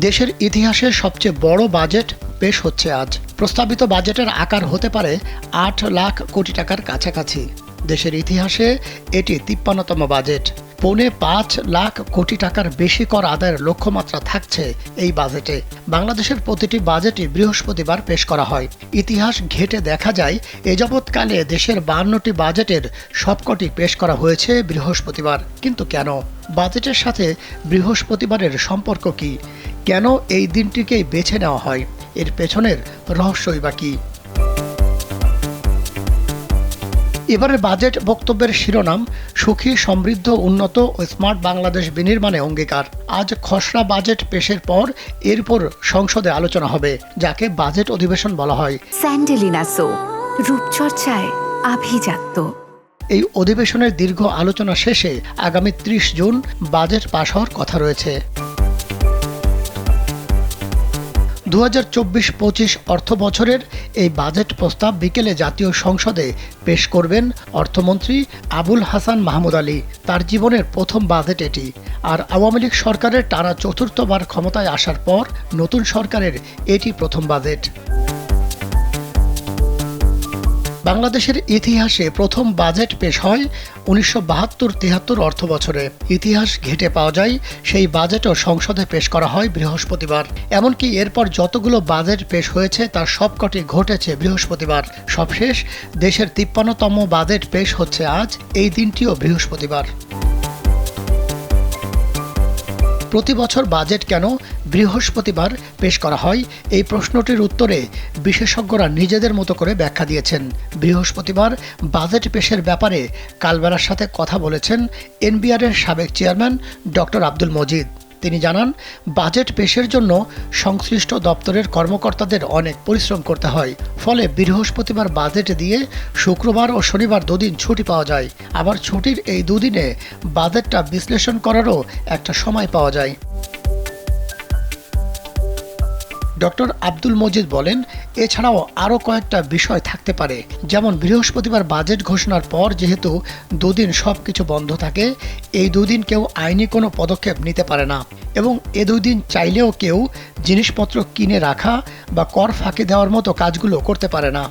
দেশের ইতিহাসে সবচেয়ে বড় বাজেট পেশ হচ্ছে আজ। প্রস্তাবিত বাজেটের আকার হতে পারে আট লাখ কোটি টাকার কাছাকাছি। দেশের ইতিহাসে এটি তিপ্পান্নতম বাজেট। পৌনে পাঁচ লাখ কোটি টাকার বেশি কর আদায়ের লক্ষ্যমাত্রা থাকছে এই বাজেটে। বাংলাদেশের প্রতিটি বাজেটই বৃহস্পতিবার পেশ করা হয়। ইতিহাস ঘেটে দেখা যায়, এ যাবৎকালে দেশের বান্নটি বাজেটের সবকটি পেশ করা হয়েছে বৃহস্পতিবার। কিন্তু কেন? বাজেটের সাথে বৃহস্পতিবারের সম্পর্ক কি? কেন এই দিনটিকেই বেছে নেওয়া হয়? এর পেছনের রহস্যই বা কী? এবারের বাজেট বক্তব্যের শিরোনাম সুখী সমৃদ্ধ উন্নত ও স্মার্ট বাংলাদেশ বিনির্মাণে অঙ্গীকার। আজ খসড়া বাজেট পেশের পর এরপর সংসদে আলোচনা হবে যাকে বাজেট অধিবেশন বলা হয়। স্যান্ডেলিনা সো রূপচর্চায় আভিজাত্য। এই অধিবেশনের দীর্ঘ আলোচনা শেষে আগামী ত্রিশ জুন বাজেট পাশ হওয়ার কথা রয়েছে। দু হাজার চব্বিশ পঁচিশ অর্থ বছরের এই বাজেট প্রস্তাব বিকেলে জাতীয় সংসদে পেশ করবেন অর্থমন্ত্রী আবুল হাসান মাহমুদ আলী। তার জীবনের প্রথম বাজেট এটি। আর আওয়ামী লীগ সরকারের টানা চতুর্থবার ক্ষমতায় আসার পর নতুন সরকারের এটি প্রথম বাজেট। বাংলাদেশের ইতিহাসে প্রথম বাজেট পেশ হয় উনিশশো বাহাত্তর তিহাত্তর অর্থ বছরে। ইতিহাস ঘেটে পাওয়া যায়, সেই বাজেটও সংসদে পেশ করা হয় বৃহস্পতিবার। এমনকি এরপর যতগুলো বাজেট পেশ হয়েছে, তার সবকটি ঘটেছে বৃহস্পতিবার। সবশেষ, দেশের তিপ্পান্নতম বাজেট পেশ হচ্ছে আজ, এই দিনটিও বৃহস্পতিবার। প্রতি বছর বাজেট কেন বৃহস্পতিবার পেশ করা হয়, এই প্রশ্নটির উত্তরে বিশেষজ্ঞরা নিজেদের মতো করে ব্যাখ্যা দিয়েছেন। বৃহস্পতিবার বাজেট পেশের ব্যাপারে কালবেলার সাথে কথা বলেছেন এনবিআরের সাবেক চেয়ারম্যান ডক্টর আব্দুল মজিদ। তিনি জানান, বাজেট পেশের জন্য সংশ্লিষ্ট দপ্তরের কর্মকর্তাদের অনেক পরিশ্রম করতে হয়। ফলে বৃহস্পতিবার বাজেট দিয়ে শুক্রবার ও শনিবার দুদিন ছুটি পাওয়া যায়। আবার ছুটির এই দুদিনে বাজেটটা বিশ্লেষণ করারও একটা সময় পাওয়া যায়। ডক্টর আব্দুল মজিদ বলেন, এছাড়াও আরও কয়েকটা বিষয় থাকতে পারে। যেমন, বৃহস্পতিবার বাজেট ঘোষণার পর যেহেতু দুদিন সব কিছু বন্ধ থাকে, এই দুদিন কেউ আইনি কোনো পদক্ষেপ নিতে পারে না। এবং এ দুদিন চাইলেও কেউ জিনিসপত্র কিনে রাখা বা কর ফাঁকি দেওয়ার মতো কাজগুলো করতে পারে না।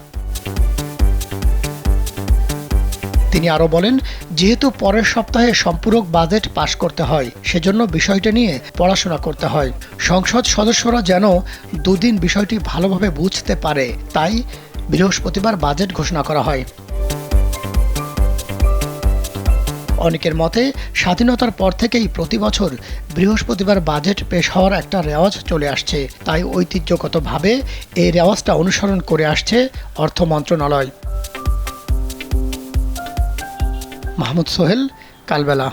তিনি আরও বলেন, যেহেতু পরের সপ্তাহে সম্পূরক বাজেট পাশ করতে হয়, সেজন্য বিষয়টা নিয়ে পড়াশোনা করতে হয়। সংসদ সদস্যরা যেন দুদিন বিষয়টি ভালোভাবে বুঝতে পারে, তাই বৃহস্পতিবার বাজেট ঘোষণা করা হয়। অনেকের মতে, স্বাধীনতার পর থেকেই প্রতি বছর বৃহস্পতিবার বাজেট পেশ হওয়ার একটা রেওয়াজ চলে আসছে। তাই ঐতিহ্যগতভাবে এই রেওয়াজটা অনুসরণ করে আসছে অর্থ মন্ত্রণালয়। মাহমুদ সোহেল কালবেলা।